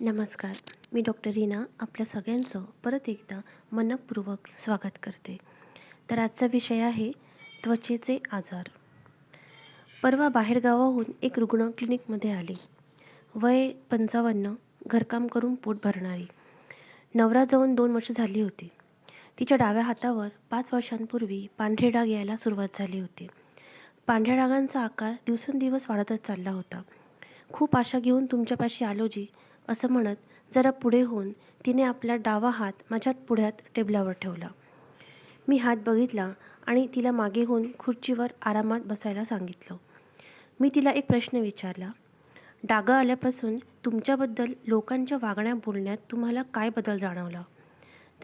नमस्कार. मी डॉक्टर रीना आपल्या सगळ्यांचं परत एकदा मनपूर्वक स्वागत करते. तर आजचा विषय आहे त्वचेचे आजार. परवा बाहेरगावाहून एक रुग्ण क्लिनिकमध्ये आली. वय पंचावन्न घरकाम करून पोट भरणारी. नवरा जाऊन दोन वर्ष झाली होती. तिच्या डाव्या हातावर पाच वर्षांपूर्वी पांढरे डाग यायला सुरुवात झाली होती. पांढऱ्या डागांचा आकार दिवसेंदिवस वाढतच चालला होता. खूप आशा घेऊन तुमच्यापाशी आलो जी असं म्हणत जरा पुढे होऊन तिने आपला डावा हात माझ्या पुढ्यात टेबलावर ठेवला. मी हात बघितला आणि तिला मागे होऊन खुर्चीवर आरामात बसायला सांगितलं. मी तिला एक प्रश्न विचारला डागा आल्यापासून तुमच्याबद्दल लोकांच्या वागण्या बोलण्यात तुम्हाला काय बदल जाणवला?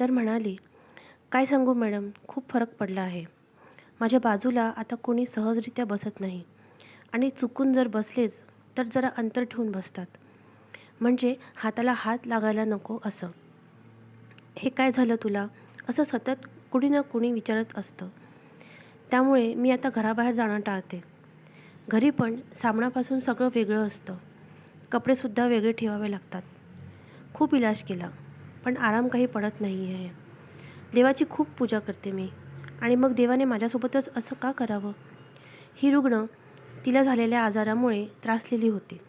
तर म्हणाली काय सांगू मॅडम खूप फरक पडला आहे. माझ्या बाजूला आता कोणी सहजरित्या बसत नाही आणि चुकून जर बसलेच तर जरा अंतर ठेवून बसतात. म्हणजे हाताला हात लागायला नको असं. हे काय झालं तुला? असं सतत कुणी ना कुणी विचारत असतं. त्यामुळे मी आता घराबाहेर जाणं टाळते. घरी पण सामनापासून सगळं वेगळं असतं. कपडेसुद्धा वेगळे ठेवावे लागतात. खूप इलाज केला पण आराम काही पडत नाही आहे देवाची खूप पूजा करते मी. आणि मग देवाने माझ्यासोबतच असं का करावं? ही रुग्ण तिला झालेल्या आजारामुळे त्रासलेली होती.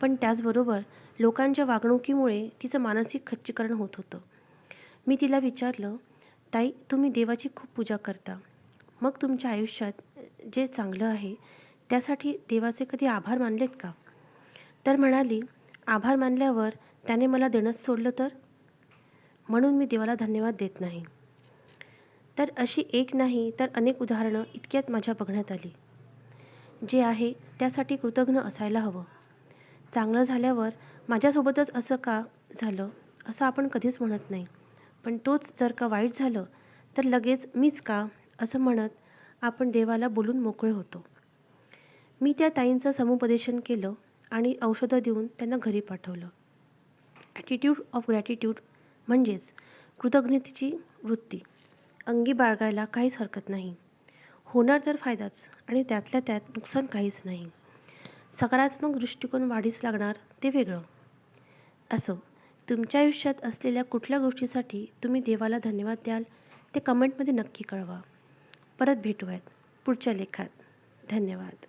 पण त्याचबरोबर लोकांच्या वागणुकीमुळे तिचं मानसिक खच्चीकरण होत होतं. मी तिला विचारलं ताई तुम्ही देवाची खूप पूजा करता. मग तुमच्या आयुष्यात जे चांगलं आहे त्यासाठी देवाचे कधी आभार मानलेत का? तर म्हणाली आभार मानल्यावर त्याने मला देणंच सोडलं तर? म्हणून मी देवाला धन्यवाद देत नाही. तर अशी एक नाही तर अनेक उदाहरणं इतक्यात माझ्या बघण्यात आली. जे आहे त्यासाठी कृतज्ञ असायला हवं. चांगलं झाल्यावर माझ्यासोबतच असं का झालं? असं आपण कधीच म्हणत नाही. पण तोच जर का वाईट झालं तर लगेच मीच का? असं म्हणत आपण देवाला बोलून मोकळे होतो. मी त्या ताईंचं समुपदेशन केलं आणि औषधं देऊन त्यांना घरी पाठवलं. ॲटिट्यूड ऑफ ग्रॅटिट्यूड म्हणजेच कृतज्ञतेची वृत्ती. अंगी बाळगायला काहीच हरकत नाही. होणार तर फायदाच आणि त्यातल्या त्यात नुकसान काहीच नाही. सकारात्मक दृष्टिकोन वाढीस लागणार ते वेगळं. असो तुमच्या आयुष्यात असलेल्या कुठल्या गोष्टीसाठी तुम्ही देवाला धन्यवाद द्याल ते कमेंटमध्ये नक्की कळवा. परत भेटूयात पुढच्या लेखात. धन्यवाद.